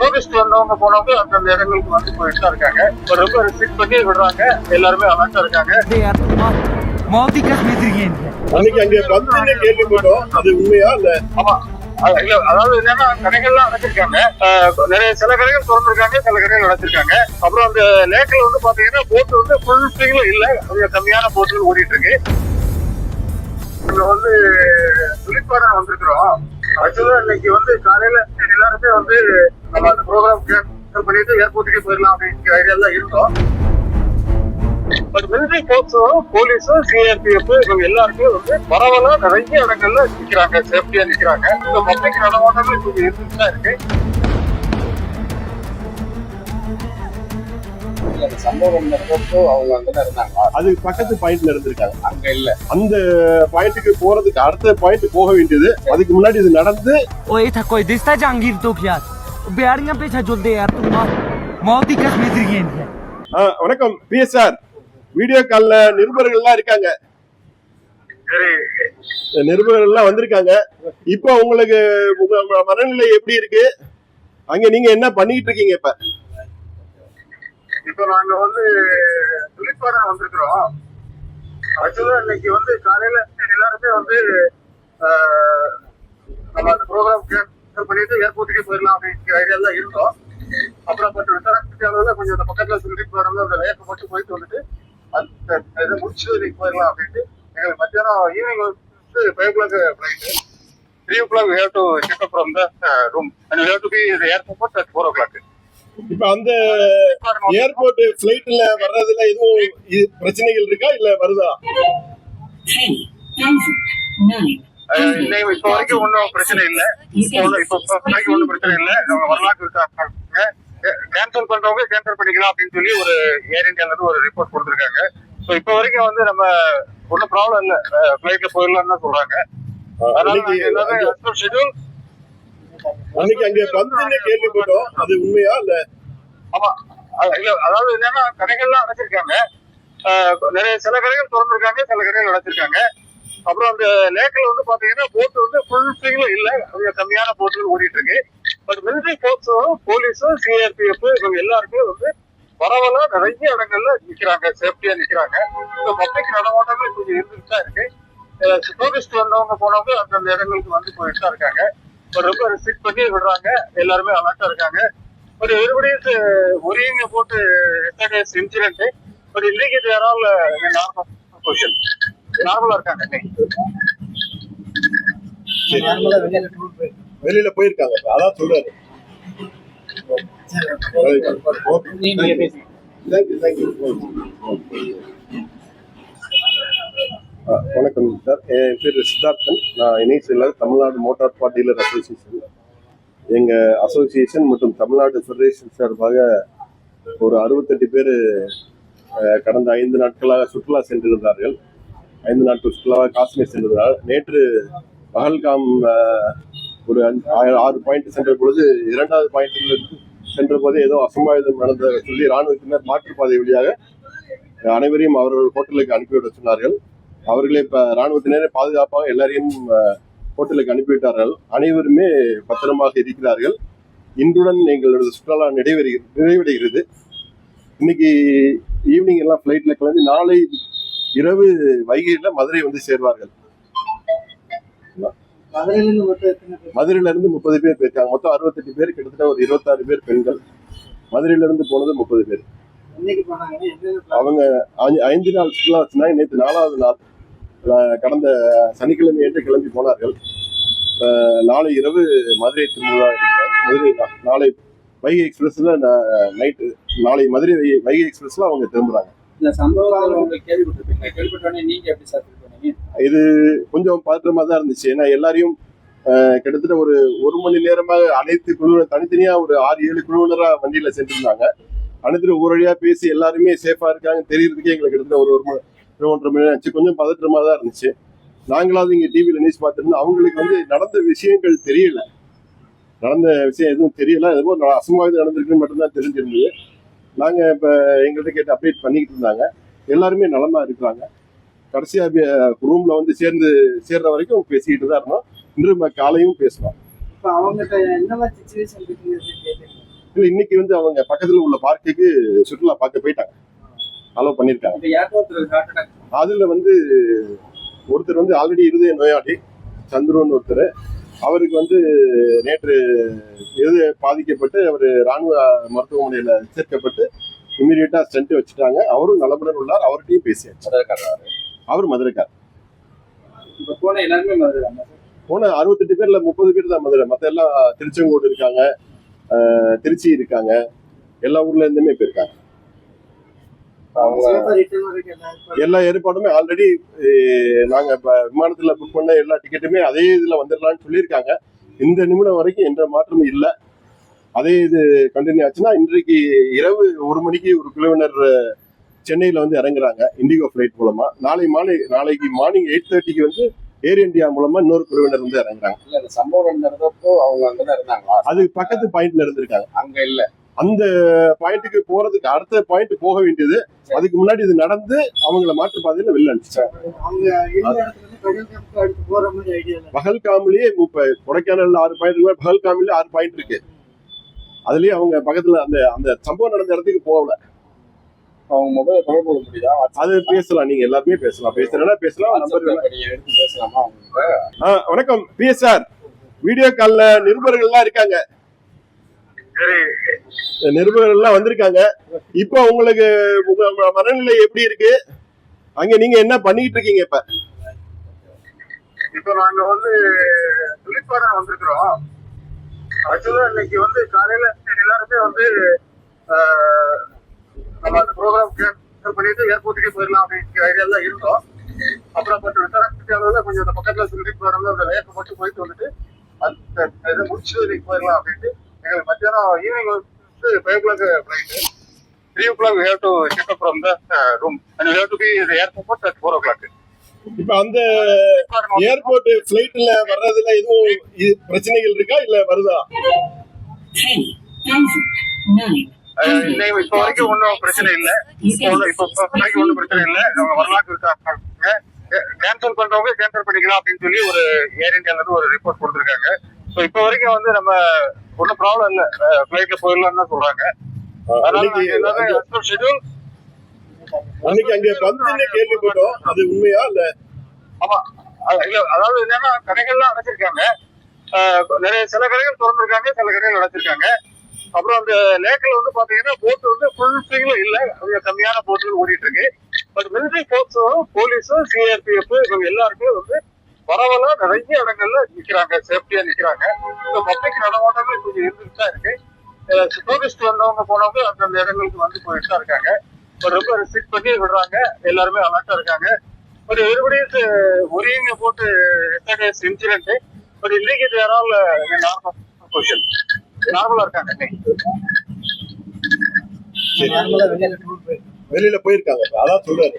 Tourist வந்தவங்க போனவங்க அந்தந்த இடங்களுக்கு வந்து போயிட்டு இருக்காங்க. ரொம்ப ரெஸ்ட்ரிக்ட் பண்ணி விடுறாங்க. எல்லாருமே அலர்ட்டா இருக்காங்க. அன்னைக்கு அங்க பத்திரிகை கேள்விப்பட்டோம் அது உண்மையா இல்ல? ஆமா. இல்ல அதாவது என்னன்னா கடைகள்லாம் அடைச்சிருக்காங்க நிறைய சில கடைகள் திறந்திருக்காங்க சில கடைகள் அடைச்சிருக்காங்க அப்புறம் அந்த லேக்ல வந்து பாத்தீங்கன்னா போட்டு வந்து ஃபுல் ஸ்பீட்ல இல்ல. கொஞ்சம் கம்மியான போட்டுகள் ஓடிட்டு இருக்கு. இங்க வந்து துளிப்பாறை வந்திருக்கிறோம். ஆக்சுவலா இன்னைக்கு வந்து காலையில எல்லாருமே வந்து நம்ம அந்த ப்ரோக்ராம் கேன்சல் பண்ணிட்டு ஏர்போர்ட்டுக்கே போயிடலாம் அப்படிங்கிற ஐடியா தான் இருந்தோம். பட் மிலிட்டரி போர்ஸும் போலீஸும் சிஆர்பிஎஃப் இவங்க எல்லாருமே வந்து பரவலா நிறைய இடங்கள்ல நிக்கிறாங்க சேஃப்டியா நிக்கிறாங்க. இந்த பப்ளிக் நடமாட்டங்கள் கொஞ்சம் அந்த சம்பவம் நடந்தப்போ அவங்க அங்கதான் இருந்தாங்க. அது பக்கத்து பாயிண்ட்ல இருந்திருக்காங்க. அங்க இல்ல. அந்த பாயிண்ட்டுக்கு போறதுக்கு அடுத்த பாயிண்ட் போக வேண்டியது. அதுக்கு முன்னாடி இது நடந்து ஓய் такой диста ஜாங்கீர் தோக்கியார் பேரிங்க பேச்சா சொல்தே யார் தும்மா மோதி காஷ்மீர் இருக்கேன் வணக்கம். பிஎஸ்ஆர் வீடியோ கால்ல நிருபர்கள்லாம் இருக்காங்க. நிருபர்கள் எல்லாம் வந்திருக்காங்க. இப்ப உங்களுக்கு மனநிலை எப்படி இருக்கு? அங்க நீங்க என்ன பண்ணிட்டு இருக்கீங்க இப்ப? இப்ப நாங்க வந்து துளிப்பாடம் வந்திருக்கிறோம். ஆக்சுவலா இன்னைக்கு வந்து காலையில எல்லாருமே வந்து நம்ம அந்த ப்ரோக்ராம் கேன்சல் பண்ணிட்டு ஏர்போர்ட்டுக்கே போயிடலாம் அப்படிங்கிற ஐடியா தான் இருந்தோம். அப்புறம் கொஞ்சம் விசாரணை கொஞ்சம் அந்த பக்கத்துல துளிப்பாடம் அந்த லேக்கு மட்டும் போயிட்டு வந்துட்டு அந்த இதை முடிச்சு இன்னைக்கு போயிடலாம் அப்படின்ட்டு எங்களுக்கு மத்தியானம் ஈவினிங் வந்து five o'clock flight three o'clock have to check up from the room and have to be airport at four o'clock இப்ப அந்த ஏர்போர்ட் பிளைட்ல வர்றதுல எதுவும் பிரச்சனைகள் இருக்கா? இல்ல வருதா? இன்னைக்கு இப்ப வரைக்கும் ஒன்றும் பிரச்சனை இல்ல. இப்போ வரைக்கும் ஒன்றும் பிரச்சனை இல்ல. அவங்க வரலாற்று இருக்காங்க கேன்சல் பண்றவங்க கேன்சல் பண்ணிக்கலாம் அப்படின்னு சொல்லி ஒரு ஏர் இந்தியால இருந்து ஒரு ரிப்போர்ட் கொடுத்துருக்காங்க. ஸோ இப்போ வரைக்கும் வந்து நம்ம ஒன்றும் ப்ராப்ளம் இல்ல. ஃபிளைட்ல போயிடலாம்னு தான் சொல்றாங்க. அதனால எல்லாமே ஷெட்யூல் அன்னைக்கு அங்க பந்துன்னு கேள்விப்பட்டோம். அது உண்மையா இல்ல? ஆமா. இல்ல அதாவது என்னன்னா கடைகள்லாம் அடைச்சிருக்காங்க. நிறைய சில கடைகள் திறந்திருக்காங்க சில கடைகள் அடைச்சிருக்காங்க. அப்புறம் அந்த லேக்கில் வந்து பாத்தீங்கன்னா போட்டு வந்து ஃபுல் ஸ்விங்ல இல்ல. கொஞ்சம் கம்மியான போட்டுகள் ஓடிட்டு இருக்கு பட் மிலிட்டரி போர்ஸும் போலீஸும் சிஆர்பிஎஃப் இவங்க எல்லாருமே வந்து பரவலா நிறைய இடங்கள்ல நிக்கிறாங்க சேஃப்டியா நிக்கிறாங்க. பப்ளிக் நடமாட்டங்கள் கொஞ்சம் இருந்துட்டு தான் இருக்கு. டூரிஸ்ட் வந்தவங்க போனவங்க அந்தந்த இடங்களுக்கு வந்து போயிட்டு தான் இருக்காங்க. ரொம்ப ரெஸ்ட்ரிக்ட் பண்ணி விடுறாங்க. எல்லாருமே அலர்ட்டா இருக்காங்க. uh, worrying about uh, yesterday's incident, but இன்னைக்கு in a normal position. நார்மலா இருக்காங்க. வெளியில போயிருக்காங்க. அதான் சொல்றாரு. தேங்க்யூ தேங்க்யூ வணக்கம் சார். என் பேர் சித்தார்த்தன். நான் இணையத்தில் Tamil Nadu motor bar dealer association. எங்கள் அசோசியேஷன் மற்றும் தமிழ்நாடு ஃபெடரேஷன் சார்பாக ஒரு அறுபத்தெட்டு பேர் கடந்த ஐந்து நாட்களாக சுற்றுலா சென்றிருந்தார்கள். ஐந்து நாட்கள் சுற்றுலாவாக காஷ்மீர் சென்றிருந்தார்கள் நேற்று பகல்காம் ஒரு ஆறு- பாயிண்ட் சென்ற பொழுது இரண்டாவது பாயிண்டில் சென்ற போதே ஏதோ அசம்பாவிதம் நடந்த சொல்லி ராணுவத்தினர் மாற்றுப்பாதை வழியாக அனைவரையும் அவர்கள் ஹோட்டலுக்கு அனுப்பிவிட சொன்னார்கள். அவர்களே இப்ப ராணுவத்தினரே பாதுகாப்பாக எல்லாரையும் ஹோட்டலுக்கு அனுப்பிவிட்டார்கள். அனைவருமே பத்திரமாக இருக்கிறார்கள். இன்றுடன் எங்களது சுற்றுலா நிறைவடைகிறது நிறைவடைகிறது. இன்னைக்கு ஈவினிங் எல்லாம் ஃப்ளைட்ல கிளம்பி நாளை இரவு வைகையில மதுரை வந்து சேர்வார்கள். மதுரையில இருந்து முப்பது பேர் போயிருக்காங்க. மொத்தம் அறுபத்தெட்டு பேர் கிட்டத்தட்ட ஒரு இருபத்தாறு பேர் பெண்கள். மதுரையில இருந்து போனது முப்பது பேர். அவங்க ஐந்து- நாள் சுற்றுலா வச்சுருந்தாங்க. நேற்று நாலாவது நாள். கடந்த சனிக்கிழமை என்று கிளம்பி போனார்கள். நாளை இரவு மதுரை திரும்புவதாக இருக்கிறார். மதுரை நாளை வைகை எக்ஸ்பிரஸ்ல நைட்டு நாளை மதுரை வைகை- எக்ஸ்பிரஸ்ல அவங்க திரும்புறாங்க. இது கொஞ்சம் பதற்றமா தான் இருந்துச்சு. ஏன்னா எல்லாரையும் கிட்டத்தட்ட ஒரு ஒரு மணி நேரமாக அனைத்து குழு தனித்தனியா ஒரு ஆறு ஏழு குழுவினரா வண்டியில சென்றிருந்தாங்க. அனைத்து ஒரு வழியா பேசி எல்லாருமே சேஃபா இருக்காங்க தெரியறதுக்கே எங்களுக்கு கிட்டத்தட்ட ஒரு ஒரு மணி ஒரு ஒன்றரை மணி ஆச்சு. கொஞ்சம் பதற்றமா தான் இருந்துச்சு. நாங்களாவது இங்க டிவியில நியூஸ் பார்த்துருந்தோம் அவங்களுக்கு வந்து நடந்த விஷயங்கள் தெரியல. நடந்த விஷயம் எதுவும் தெரியல. எதுவும் அசம்பாவிதம் நடந்திருக்குன்னு மட்டும்தான் தெரிஞ்சிருந்தது. நாங்க இப்ப எங்கள்கிட்ட கேட்டு அப்டேட் பண்ணிக்கிட்டு இருந்தாங்க. எல்லாருமே நலமா இருக்கிறாங்க. கடைசியா ரூம்ல வந்து சேர்ந்து சேர்ற வரைக்கும் பேசிக்கிட்டு தான் இருந்தோம். இன்று ம- காலையும் பேசலாம் இல்ல இன்னைக்கு வந்து அவங்க பக்கத்துல உள்ள பார்க்குக்கு சுற்றுலா பார்க்க போயிட்டாங்க. ஹார்ட் அட்டாக் அதுல வந்து ஒருத்தர் வந்து ஆல்ரெடி இருதய நோயாளி சந்துருன்னு ஒருத்தர். அவருக்கு வந்து நேற்று இருதய பாதிக்கப்பட்டு அவர் ராணுவ மருத்துவமனையில சேர்க்கப்பட்டு இமீடியட்டா ஸ்டென்ட் வச்சுட்டாங்க. அவரும் நலமுடன் உள்ளார். அவர்கிட்டயும் பேசியாச்சு. அவர் மதுரைக்கார். இப்ப போன எல்லாருமே மதுரை போன அறுபத்தெட்டு பேர்ல முப்பது பேர் தான் மதுரை. மத்த எல்லாம் திருச்செங்கோடு இருக்காங்க திருச்சி இருக்காங்க. எல்லா ஊர்ல இருந்துமே போயிருக்காங்க. எல்லா ஏற்பாடுமே ஆல்ரெடி நாங்க இப்ப விமானத்துல புக் பண்ண எல்லா டிக்கெட்டுமே அதே இதுல வந்துடலாம்னு சொல்லியிருக்காங்க. இந்த நிமிடம் வரைக்கும் எந்த மாற்றமும் இல்லை. அதே இது கண்டினியூ ஆச்சுன்னா இன்றைக்கு இரவு ஒரு மணிக்கு ஒரு குழுவினர் சென்னையில வந்து இறங்குறாங்க இண்டிகோ ஃபிளைட் மூலமா. நாளை மாலை நாளைக்கு மார்னிங் எயிட் தேர்ட்டிக்கு வந்து ஏர் இந்தியா மூலமா இன்னொரு குழுவினர் வந்து இறங்குறாங்க. இல்ல இந்த சம்பவம் நடந்தப்போ அவங்க அங்கதான் இருந்தாங்களா? அது பக்கத்து பாயிண்ட்ல இருந்திருக்காங்க. அங்க இல்ல. அந்த பாயிண்ட்டுக்கு போறதுக்கு அடுத்த பாயிண்ட் போக வேண்டியது. அதுக்கு முன்னாடி இது நடந்து அவங்கள மாற்று பாதையில வெளில அனுப்பிச்சாங்க பகல்காமிலேயே முப்ப கொடைக்கானல்ல ஆறு பாயிண்ட் இருக்கு பகல்காமிலே ஆறு பாயிண்ட் இருக்கு. அதுலயே அவங்க பக்கத்துல அந்த அந்த சம்பவம் நடந்த இடத்துக்கு போகல. அவங்க மொபைல் தொடர்பு கொள்ள முடியுதா? அது பேசலாம். நீங்க எல்லாருமே பேசலாம். பேசுறேன்னா பேசலாம். நம்பர் எடுத்து பேசலாமா அவங்க ஆ, வணக்கம். பிஎஸ்ஆர் வீடியோ கால்ல நிருபர்கள்லாம் இருக்காங்க. சரி. நிருபர்கள்லாம் வந்திருக்காங்க. இப்போ உங்களுக்கு உங்க மனநிலை எப்படி இருக்கு? அங்க நீங்க என்ன பண்ணிட்டு இருக்கீங்க இப்ப? இப்போ நாங்க வந்து விழிப்பாடம் வந்திருக்கிறோம். ஆக்சுவலா இன்னைக்கு வந்து காலையில எல்லாருமே வந்து நம்ம அந்த ப்ரோக்ராம் கேன்சல் பண்ணிட்டு ஏர்போர்ட்டுக்கே போயிடலாம் அப்படிங்கிற ஐடியால இருந்தோம். அப்புறம் கொஞ்சம் அளவுல கொஞ்சம் இந்த பக்கத்துல விழிப்பாடம்ல அந்த லேக்கு மட்டும் போயிட்டு வந்துட்டு அந்த இதை இன்னைக்கு போயிடலாம் அப்படின்ட்டு எங்களுக்கு மத்தியானம் ஈவினிங் வந்து five o'clock flight three o'clock have to check up from the room and have to be airport at four o'clock இப்ப அந்த ஏர்போர்ட் பிளைட்ல வர்றதுல எதுவும் பிரச்சனைகள் இருக்கா? இல்ல வருதா? இன்னைக்கு இப்ப வரைக்கும் ஒன்றும் பிரச்சனை இல்ல. இப்போ வரைக்கும் ஒன்றும் பிரச்சனை இல்ல. அவங்க வரலாற்று கேன்சல் பண்றவங்க கேன்சல் பண்ணிக்கலாம் அப்படின்னு சொல்லி ஒரு ஏர் இந்தியால இருந்து ஒரு ரிப்போர்ட் கொடுத்துருக்காங்க. ஸோ இப்போ வரைக்கும் வந்து நம்ம ஒன்றும் ப்ராப்ளம் இல்ல. ஃபிளைட்ல போயிடலாம்னு தான் சொல்றாங்க. அன்னைக்கு அங்க- பந்துன்னு கேள்விப்பட்டோம். அது உண்மையா இல்ல? ஆமா. இல்ல அதாவது என்னன்னா கடைகள்லாம் அடைச்சிருக்காங்க. நிறைய சில கடைகள் திறந்திருக்காங்க சில கடைகள் அடைச்சிருக்காங்க. அப்புறம் அந்த லேக்கில் வந்து பாத்தீங்கன்னா போட் வந்து ஃபுல் ஸ்விங்ல இல்ல. கொஞ்சம் கம்மியான போட்டுகள் ஓடிட்டு இருக்கு. பட் மிலிட்டரி போர்ஸும் போலீஸும் சிஆர்பிஎஃப் இவங்க எல்லாருமே வந்து பரவலா நிறைய இடங்கள்ல நிக்கிறாங்க சேஃப்டியா நிக்கிறாங்க இந்த பப்ளிக் நடமாட்டங்கள் கொஞ்சம் இருந்துட்டு தான் இருக்கு டூரிஸ்ட் வந்தவங்க போனவங்க அந்தந்த இடங்களுக்கு வந்து போயிட்டு தான் இருக்காங்க ரொம்ப ரெஸ்ட்ரிக்ட் பண்ணி விடுறாங்க எல்லாருமே அலர்ட்டா இருக்காங்க uh, worrying about uh, yesterday's incident. But இன்னைக்கு position. நார்மலா இருக்காங்க இன்னைக்கு. நார்மலா போயிட்டு வெளியில போயிருக்காங்க அதான் சொல்றாரு